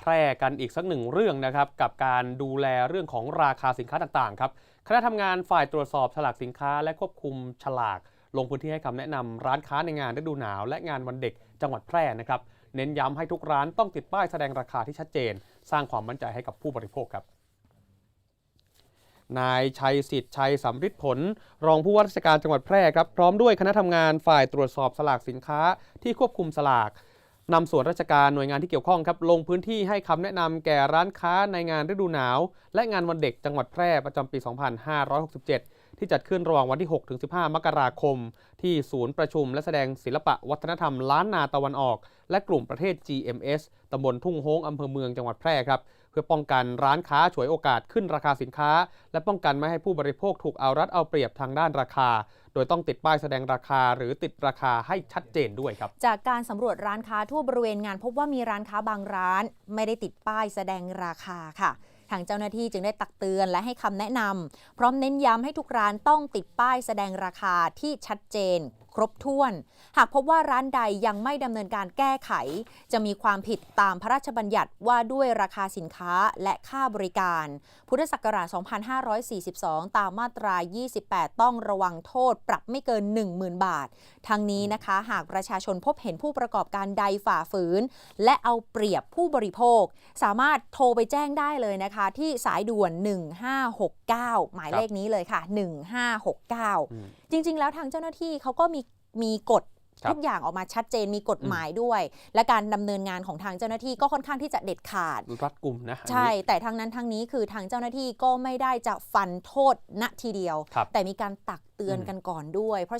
แพร่กันอีกสักหนึ่งเรื่องนะครับกับการดูแลเรื่องของราคาสินค้าต่างๆครับคณะทำงานฝ่ายตรวจสอบฉลากสินค้า และควบคุมฉลาก ลงพื้นที่ให้คำแนะนำร้านค้าในงานฤดูหนาว และงานวันเด็กจังหวัดแพร่นะครับเน้นย้ำให้ทุกร้านต้องติดป้ายแสดงราคาที่ชัดเจน สร้างความมั่นใจให้กับผู้บริโภคครับนายชัยสิทธิ์ชัยสำริดผล รองผู้ว่าราชการจังหวัดแพร่ครับพร้อมด้วยคณะทำงานฝ่ายตรวจสอบสลากสินค้าที่ควบคุมสลาก นำส่วนราชการหน่วยงานที่เกี่ยวข้องครับลงพื้นที่ให้คำแนะนำแก่ร้านค้าในงานฤดูหนาว และงานวันเด็กจังหวัดแพร่ประจำปี 2567 ที่จัดขึ้นระหว่างวันที่ 6-15 มกราคม ที่ศูนย์ประชุมและแสดงศิลปะวัฒนธรรมล้านนาตะวันออก และกลุ่มประเทศ GMS ตำบลทุ่งโฮงอำเภอเมืองจังหวัดแพร่ครับ เพื่อป้องกันร้านค้าฉวยโอกาสขึ้นราคาสินค้า และป้องกันไม่ให้ผู้บริโภคถูกเอารัดเอาเปรียบทางด้านราคา โดยต้องติดป้ายแสดงราคาหรือติดราคาให้ชัดเจนด้วยครับ จากการสำรวจร้านค้าทั่วบริเวณงาน พบว่ามีร้านค้าบางร้าน ไม่ได้ติดป้ายแสดงราคาค่ะทางเจ้าหน้าที่จึงได้ตักเตือนและให้คำแนะนำพร้อมเน้นย้ำให้ทุกร้านต้องติดป้ายแสดงราคาที่ชัดเจนครบถ้วน หากพบว่าร้านใดยังไม่ดำเนินการแก้ไข จะมีความผิดตามพระราชบัญญัติว่าด้วยราคาสินค้าและค่าบริการ พุทธศักราช 2542 ตามมาตรา 28 ต้องระวังโทษปรับไม่เกิน 10,000 บาท ทั้งนี้นะคะ หากประชาชนพบเห็นผู้ประกอบการใดฝ่าฝืน และเอาเปรียบผู้บริโภค สามารถโทรไปแจ้งได้เลยนะคะ ที่สายด่วน 1569 หมายเลขนี้เลยค่ะ 1569 จริง ๆ แล้วทางเจ้าหน้าที่เขาก็มีมีกฎครับทุกอย่างออกมาชัดเจนมีกฎหมายด้วย และการดำเนินงานของทางเจ้าหน้าที่ก็ค่อนข้างที่จะเด็ดขาดรัดกลุ่มนะอันนี้ใช่ แต่ทั้งนั้นทั้งนี้คือทางเจ้าหน้าที่ก็ไม่ได้จะฟันโทษณทีเดียวครับแต่มีการตักเตือนอืมกันก่อนด้วยเพราะ